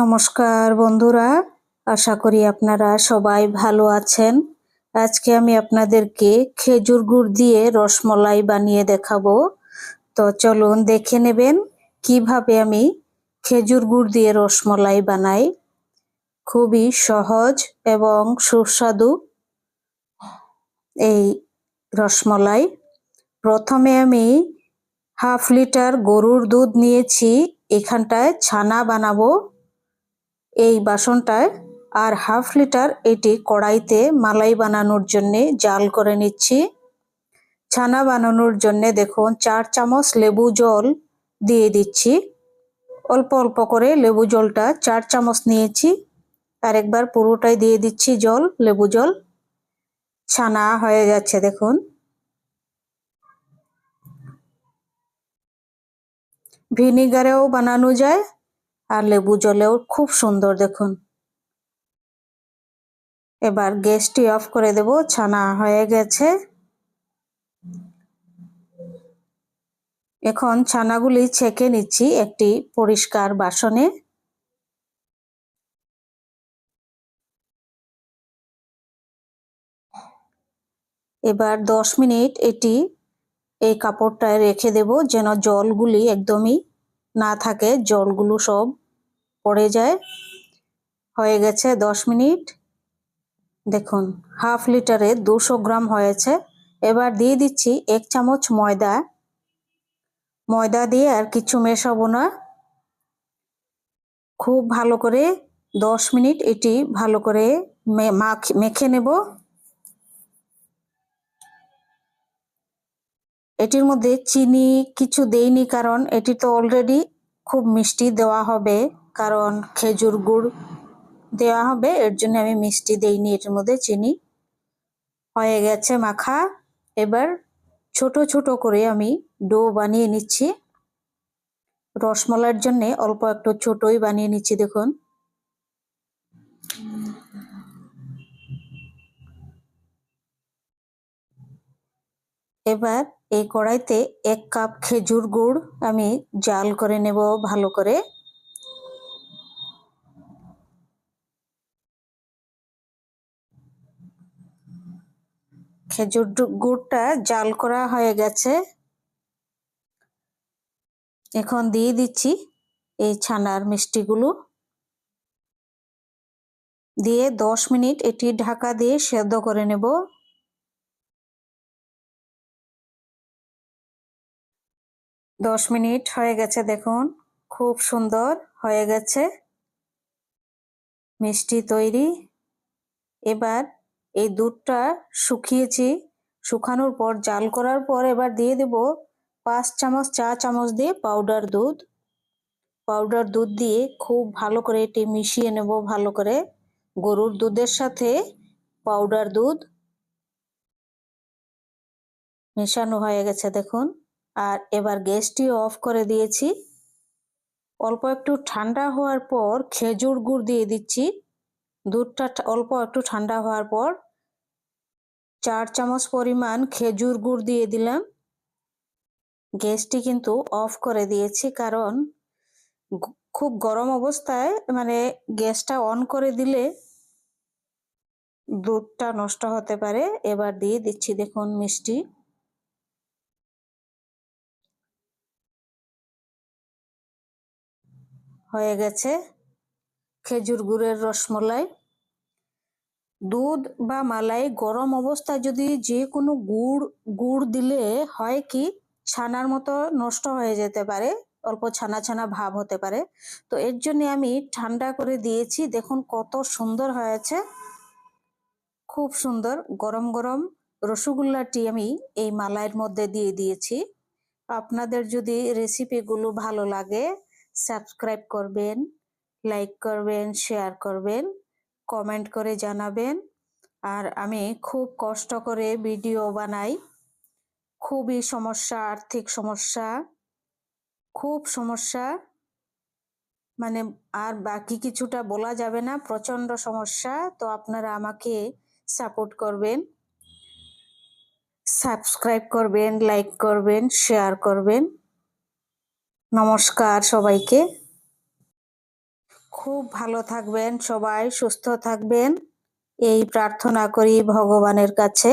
নমস্কার বন্ধুরা, আশা করি আপনারা সবাই ভালো আছেন। আজকে আমি আপনাদেরকে খেজুর গুড় দিয়ে রসমলাই বানিয়ে দেখাবো। তো চলুন দেখে নেবেন কীভাবে আমি খেজুর গুড় দিয়ে রসমলাই বানাই। খুবই সহজ এবং সুস্বাদু এই রসমলাই। প্রথমে আমি হাফ লিটার গরুর দুধ নিয়েছি, এখানটায় ছানা বানাবো। এই বাসনটায় আর হাফ লিটার এটি কড়াইতে মালাই বানানোর জন্যে জাল করে নিচ্ছি। ছানা বানানোর জন্যে দেখুন, চার চামচ লেবু জল দিয়ে দিচ্ছি। অল্প অল্প করে লেবু জলটা চার চামচ নিয়েছি। আর একবার পুরোটাই দিয়ে দিচ্ছি জল, লেবু জল। ছানা হয়ে যাচ্ছে দেখুন। ভিনিগারেও বানানো যায়। আর লেবু জলেও খুব সুন্দর দেখুন। এবার গ্যাসটি অফ করে দেব, ছানা হয়ে গেছে। এখন ছানাগুলি ছেঁকে নিচ্ছি একটি পরিষ্কার বাসনে। এবার দশ মিনিট এটি এই কাপড়টায় রেখে দেব, যেন জলগুলি একদমই না থাকে, জলগুলো সব পড়ে যায়। হয়ে গেছে দশ মিনিট। দেখুন, হাফ লিটারে দুশো গ্রাম হয়েছে। এবার দিয়ে দিচ্ছি এক চামচ ময়দা। ময়দা দিয়ে আর কিছু মেশাবো না। খুব ভালো করে দশ মিনিট এটি ভালো করে মেখে নেব। এটির মধ্যে চিনি কিছু দেইনি কারণ এটি তো অলরেডি খুব মিষ্টি দেওয়া হবে, কারণ খেজুর গুড় দেওয়া হবে, এর জন্য আমি মিষ্টি দেইনি, এটির মধ্যে চিনি হয়ে গেছে মাখা। এবার ছোট ছোট করে আমি ডো বানিয়ে নিচ্ছি। রসমলাইয়ের জন্য অল্প একটু ছোটই বানিয়ে নিচ্ছি, দেখুন। এবার এই কড়াইতে এক কাপ খেজুর গুড় আমি জাল করে নেব ভালো করে। খেজুর গুড়টা জাল করা হয়ে গেছে। এখন দিয়ে দিচ্ছি এই ছানার মিষ্টিগুলো। দিয়ে দশ মিনিট এটি ঢাকা দিয়ে সেদ্ধ করে নেব। দশ মিনিট হয়ে গেছে, দেখুন। খুব সুন্দর হয়ে গেছে। মিষ্টি তৈরি। এবার এই দুধটা শুকিয়েছি। শুকানোর পর, জাল করার পর এবার দিয়ে দেব পাঁচ চামচ, চা চামচ দিয়ে পাউডার দুধ। পাউডার দুধ দিয়ে খুব ভালো করে এটি মিশিয়ে নেব, ভালো করে। গরুর দুধের সাথে পাউডার দুধ। মেশানো হয়ে গেছে, দেখুন। আর এবার গ্যাসটি অফ করে দিয়েছি। অল্প একটু ঠান্ডা হওয়ার পর খেজুর গুড় দিয়ে দিচ্ছি। দুধটা অল্প একটু ঠান্ডা হওয়ার পর চার চামচ পরিমাণ খেজুর গুড় দিয়ে দিলাম। গ্যাসটি কিন্তু অফ করে দিয়েছি কারণ খুব গরম অবস্থায় মানে গ্যাসটা অন করে দিলে দুধটা নষ্ট হতে পারে। এবার দিয়ে দিচ্ছি দেখুন মিষ্টি। হয়ে গেছে। খেজুর গুড়ের রসমলাই। দুধ বা মালাই গরম অবস্থায় যদি যে কোনো গুড় গুড় দিলে হয় কি, ছানার মতো নষ্ট হয়ে যেতে পারে, অল্প ছানা ছানা ভাব হতে পারে। তো এর জন্য আমি ঠান্ডা করে দিয়েছি। দেখুন কত সুন্দর হয়েছে। খুব সুন্দর। গরম গরম রসগোল্লাটি আমি এই মালাইয়ের মধ্যে দিয়ে দিয়েছি। আপনাদের যদি রেসিপিগুলো ভালো লাগে সাবস্ক্রাইব করবেন, লাইক করবেন, শেয়ার করবেন, কমেন্ট করে জানাবেন। আর আমি খুব কষ্ট করে ভিডিও বানাই। খুবই সমস্যা, আর্থিক সমস্যা, খুব সমস্যা। মানে আর বাকি কিছুটা বলা যাবে না, প্রচণ্ড সমস্যা। তো আপনারা আমাকে সাপোর্ট করবেন, সাবস্ক্রাইব করবেন, লাইক করবেন, শেয়ার করবেন। নমস্কার সবাইকে খুব ভালো থাকবেন সবাই সুস্থ থাকবেন এই প্রার্থনা করি ভগবানের কাছে।